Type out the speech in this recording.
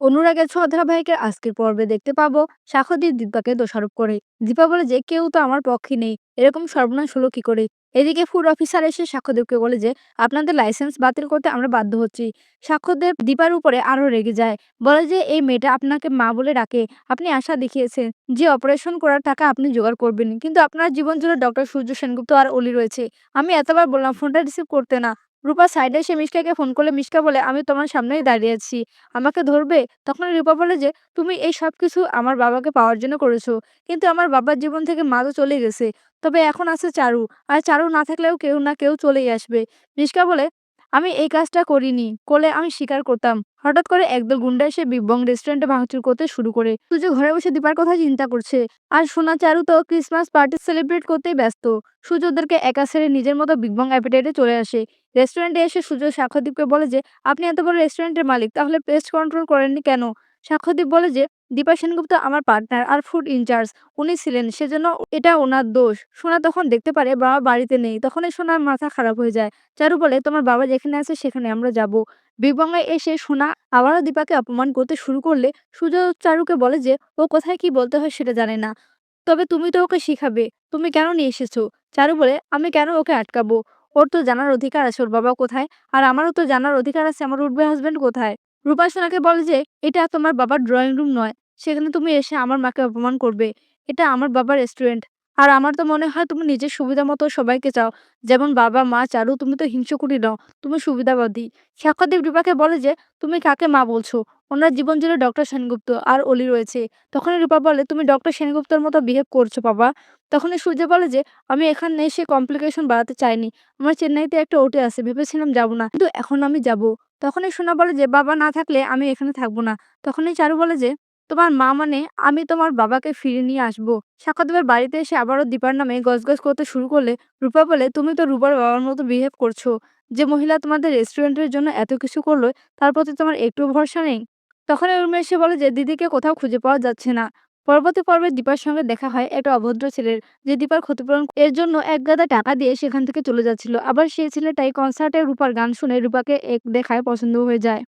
অনুরাগের ছোঁয়া ধারাবাহিকের আজকের পর্বে দেখতে পাবো সাক্ষ্যদীপ দীপাকে দোষারোপ করে। দীপা বলে যে, কেউ তো আমার পক্ষে নেই। এরকম সর্বনাশ হলো কি করে? এদিকে ফুড অফিসার এসে সাক্ষ্যদেবকে বলে যে, আপনাদের লাইসেন্স বাতিল করতে আমরা বাধ্য হচ্ছি। সাক্ষ্যদেব দীপার উপরে আরও রেগে যায়। বলে যে, এই মেয়েটা আপনাকে মা বলে ডাকে। আপনি আশা দেখিয়েছেন যে, অপারেশন করার টাকা আপনি জোগাড় করবেন। কিন্তু আপনার জীবন জুড়ে ডক্টর সূর্য সেনগুপ্ত আর অলি রয়েছে। আমি এতবার বললাম, ফোনটা রিসিভ করতে না। রূপা সাইডে এসে মিশকাকে ফোন করলে মিশকা বলে, আমি তোমার সামনেই দাঁড়িয়ে আছি। আমাকে ধরবে? তখন রূপা বলে যে, তুমি এই সব কিছু আমার বাবাকে পাওয়ার জন্য করেছ। কিন্তু আমার বাবার জীবন থেকে মা তো চলে গেছে। তবে এখন আছে চারু। আর চারু না থাকলেও কেউ না কেউ চলেই আসবে। মিশকা বলে আমি এই কাজটা করিনি করলে আমি স্বীকার করতাম। হঠাৎ করে একদল গুন্ডা এসে বিবং রেস্টুরেন্টে ভাঙচুর করতে শুরু করে। সূর্য ঘরে বসে দীপার কথা চিন্তা করছে। আর সোনা চারু তো ক্রিসমাস পার্টি সেলিব্রেট করতেই ব্যস্ত। সূর্য ওদেরকে একা ছেড়ে নিজের মতো বিগবং অ্যাপিটাইটে চলে আসে। রেস্টুরেন্টে এসে সূর্য সাক্ষ্যদীপকে বলে যে, আপনি এত বড় রেস্টুরেন্টের মালিক, তাহলে পেস্ট কন্ট্রোল করেননি কেন? সাক্ষ্যদীপ বলে যে দীপা সেনগুপ্ত, আমার পার্টনার আর ফুড ইনচার্জ উনি ছিলেন। সেজন্য এটা ওনার দোষ। সোনা তখন দেখতে পারে বাবা বাড়িতে নেই। তখনই সোনার মাথা খারাপ হয়ে যায়। চারু বলে, তোমার বাবা যেখানে আছে সেখানে আমরা যাব। বিবঙ্গায় এসে সোনা আবারও দীপাকে অপমান করতে শুরু করলে সুজয় চারুকে বলে যে, ও কোথায় কি বলতে হয় সেটা জানে না। তবে তুমি তো ওকে শিখাবে। তুমি কেন নিয়ে এসেছ? চারু বলে, আমি কেন ওকে আটকাবো? ওর তো জানার অধিকার আছে। ওর বাবা কোথায়? আর আমারও তো জানার অধিকার আছে। আমার উঠবে হাজব্যান্ড কোথায়? রূপা সোনাকে বলে যে, এটা তোমার বাবার ড্রয়িং রুম নয়। সেখানে তুমি এসে আমার মাকে অপমান করবে। এটা আমার বাবার রেস্টুরেন্ট আর আমার তো মনে হয় তুমি নিজের সুবিধা মতো সবাইকে চাও। যেমন বাবা, মা, চারু, তুমি তো হিংসুকুটি নাও, তুমি সুবিধাবাদী। সাক্ষাদেব রূপাকে বলে যে, তুমি কাকে মা বলছো? ওনার জীবন জুড়ে ডক্টর সেনগুপ্ত আর অলি রয়েছে। তখনই রূপা বলে, তুমি ডক্টর সেনগুপ্তর মতো বিহেভ করছ বাবা। তখনই সূর্য বলে যে, আমি এখানে এসে কমপ্লিকেশন বাড়াতে চাইনি। আমার চেন্নাইতে একটা ওটে আছে, ভেবেছিলাম যাব না, কিন্তু এখন আমি যাব। তখনই সোনা বলে যে, বাবা না থাকলে আমি এখানে থাকব না। তখনই চারু বলে যে তোমার মা মানে আমি তোমার বাবাকে ফিরে নিয়ে আসব। সাক্ষ্যদেবের বাড়িতে এসে আবারও দীপার নামে গজগজ করতে শুরু করলে রূপা বলে, তুমি তো রূপার বাবার মতো বিহেভ করছ। যে মহিলা তোমাদের রেস্টুরেন্টের জন্য এত কিছু করল, তার প্রতি তোমার একটু ভরসা নেই? তখন উর্মি এসে বলে যে, দিদিকে কোথাও খুঁজে পাওয়া যাচ্ছে না। পরবর্তী পর্বে দীপার সঙ্গে দেখা হয় একটা অভদ্র ছেলের, যে দীপার ক্ষতিপূরণ এর জন্য এক গাদা টাকা দিয়ে সেখান থেকে চলে যাচ্ছিল। আবার সেই ছেলেটাই কনসার্টে রূপার গান শুনে রূপাকে এক দেখায় পছন্দ হয়ে যায়।